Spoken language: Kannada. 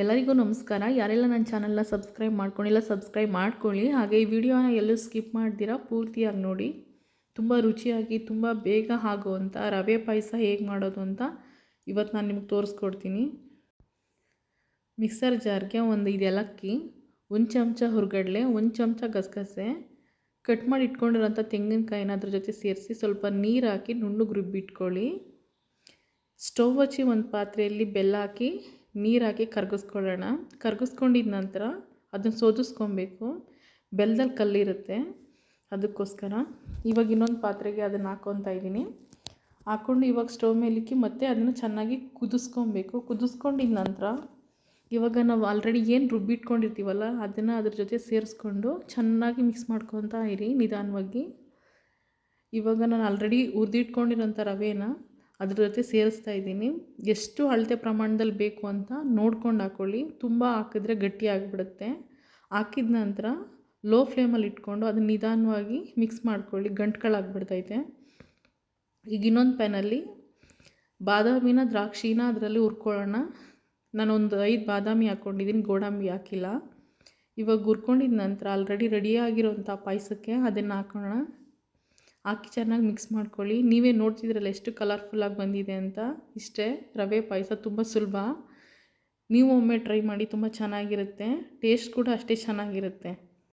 ಎಲ್ಲರಿಗೂ ನಮಸ್ಕಾರ. ಯಾರೆಲ್ಲ ನನ್ನ ಚಾನಲ್ನ ಸಬ್ಸ್ಕ್ರೈಬ್ ಮಾಡ್ಕೊಂಡಿಲ್ಲ ಸಬ್ಸ್ಕ್ರೈಬ್ ಮಾಡ್ಕೊಳ್ಳಿ. ಹಾಗೆ ಈ ವಿಡಿಯೋನ ಎಲ್ಲೂ ಸ್ಕಿಪ್ ಮಾಡ್ದಿರಾ ಪೂರ್ತಿಯಾಗಿ ನೋಡಿ. ತುಂಬ ರುಚಿಯಾಗಿ, ತುಂಬ ಬೇಗ ಆಗುವಂಥ ರವೆ ಪಾಯಸ ಹೇಗೆ ಮಾಡೋದು ಅಂತ ಇವತ್ತು ನಾನು ನಿಮ್ಗೆ ತೋರಿಸ್ಕೊಡ್ತೀನಿ. ಮಿಕ್ಸರ್ ಜಾರ್ಗೆ ಒಂದು ಇದು ಏಲಕ್ಕಿ, ಒಂದು ಚಮಚ ಹುರ್ಗಡ್ಲೆ, ಒಂದು ಚಮಚ ಗಸಗಸೆ ಕಟ್ ಮಾಡಿ ಇಟ್ಕೊಂಡಿರೋಂಥ ತೆಂಗಿನಕಾಯಿನ ಅದ್ರ ಜೊತೆ ಸೇರಿಸಿ ಸ್ವಲ್ಪ ನೀರು ಹಾಕಿ ನುಣ್ಣಗೆ ರುಬ್ಬಿಟ್ಕೊಳ್ಳಿ. ಸ್ಟವ್ ಹಚ್ಚಿ ಒಂದು ಪಾತ್ರೆಯಲ್ಲಿ ಬೆಲ್ಲ ಹಾಕಿ ನೀರು ಹಾಕಿ ಕರಗಿಸ್ಕೊಳ್ಳೋಣ. ಕರಗಿಸ್ಕೊಂಡಿದ ನಂತರ ಅದನ್ನು ಸೋದಿಸ್ಕೊಬೇಕು ಬೆಲ್ಲದಲ್ಲಿ ಕಲ್ಲಿರುತ್ತೆ. ಅದಕ್ಕೋಸ್ಕರ ಇವಾಗ ಇನ್ನೊಂದು ಪಾತ್ರೆಗೆ ಅದನ್ನು ಹಾಕ್ಕೊತಾ ಇದ್ದೀನಿ. ಹಾಕ್ಕೊಂಡು ಇವಾಗ ಸ್ಟವ್ ಮೇಲಿಕ್ಕಿ ಮತ್ತೆ ಅದನ್ನು ಚೆನ್ನಾಗಿ ಕುದಿಸ್ಕೊಬೇಕು. ಕುದಿಸ್ಕೊಂಡಿದ ನಂತರ ಇವಾಗ ನಾವು ಆಲ್ರೆಡಿ ಏನು ರುಬ್ಬಿಟ್ಕೊಂಡಿರ್ತೀವಲ್ಲ ಅದನ್ನು ಅದ್ರ ಜೊತೆ ಸೇರಿಸ್ಕೊಂಡು ಚೆನ್ನಾಗಿ ಮಿಕ್ಸ್ ಮಾಡ್ಕೊತಾ ಇರಿ ನಿಧಾನವಾಗಿ. ಇವಾಗ ನಾನು ಆಲ್ರೆಡಿ ಹುರಿದಿಟ್ಕೊಂಡಿರೋಂಥ ರವೆನ ಅದ್ರ ಜೊತೆ ಸೇರಿಸ್ತಾ ಇದ್ದೀನಿ. ಎಷ್ಟು ಅಳತೆ ಪ್ರಮಾಣದಲ್ಲಿ ಬೇಕು ಅಂತ ನೋಡ್ಕೊಂಡು ಹಾಕ್ಕೊಳ್ಳಿ ತುಂಬ ಹಾಕಿದ್ರೆ ಗಟ್ಟಿ ಆಗಿಬಿಡುತ್ತೆ. ಹಾಕಿದ ನಂತರ ಲೋ ಫ್ಲೇಮಲ್ಲಿ ಇಟ್ಕೊಂಡು ಅದನ್ನು ನಿಧಾನವಾಗಿ ಮಿಕ್ಸ್ ಮಾಡ್ಕೊಳ್ಳಿ. ಗಂಟ್ಗಳಾಗ್ಬಿಡ್ತೈತೆ ಈಗ ಇನ್ನೊಂದು ಪ್ಯಾನಲ್ಲಿ ಬಾದಾಮಿನ ದ್ರಾಕ್ಷಿನ ಅದರಲ್ಲಿ ಹುರ್ಕೊಳ್ಳೋಣ. ನಾನೊಂದು ಐದು ಬಾದಾಮಿ ಹಾಕ್ಕೊಂಡಿದ್ದೀನಿ ಗೋಡಂಬಿ ಹಾಕಿಲ್ಲ. ಇವಾಗ ಹುರ್ಕೊಂಡಿದ ನಂತರ ಆಲ್ರೆಡಿ ರೆಡಿಯಾಗಿರೋಂಥ ಪಾಯಸಕ್ಕೆ ಅದನ್ನು ಹಾಕೋಣ. ಹಾಕಿ ಚೆನ್ನಾಗಿ ಮಿಕ್ಸ್ ಮಾಡ್ಕೊಳ್ಳಿ. ನೀವೇ ನೋಡ್ತಿದ್ರಲ್ಲ ಎಷ್ಟು ಕಲರ್ಫುಲ್ಲಾಗಿ ಬಂದಿದೆ ಅಂತ? ಇಷ್ಟೇ. ರವೆ ಪಾಯಸ ತುಂಬ ಸುಲಭ. ನೀವು ಒಮ್ಮೆ ಟ್ರೈ ಮಾಡಿ ತುಂಬ ಚೆನ್ನಾಗಿರುತ್ತೆ. ಟೇಸ್ಟ್ ಕೂಡ ಅಷ್ಟೇ ಚೆನ್ನಾಗಿರುತ್ತೆ.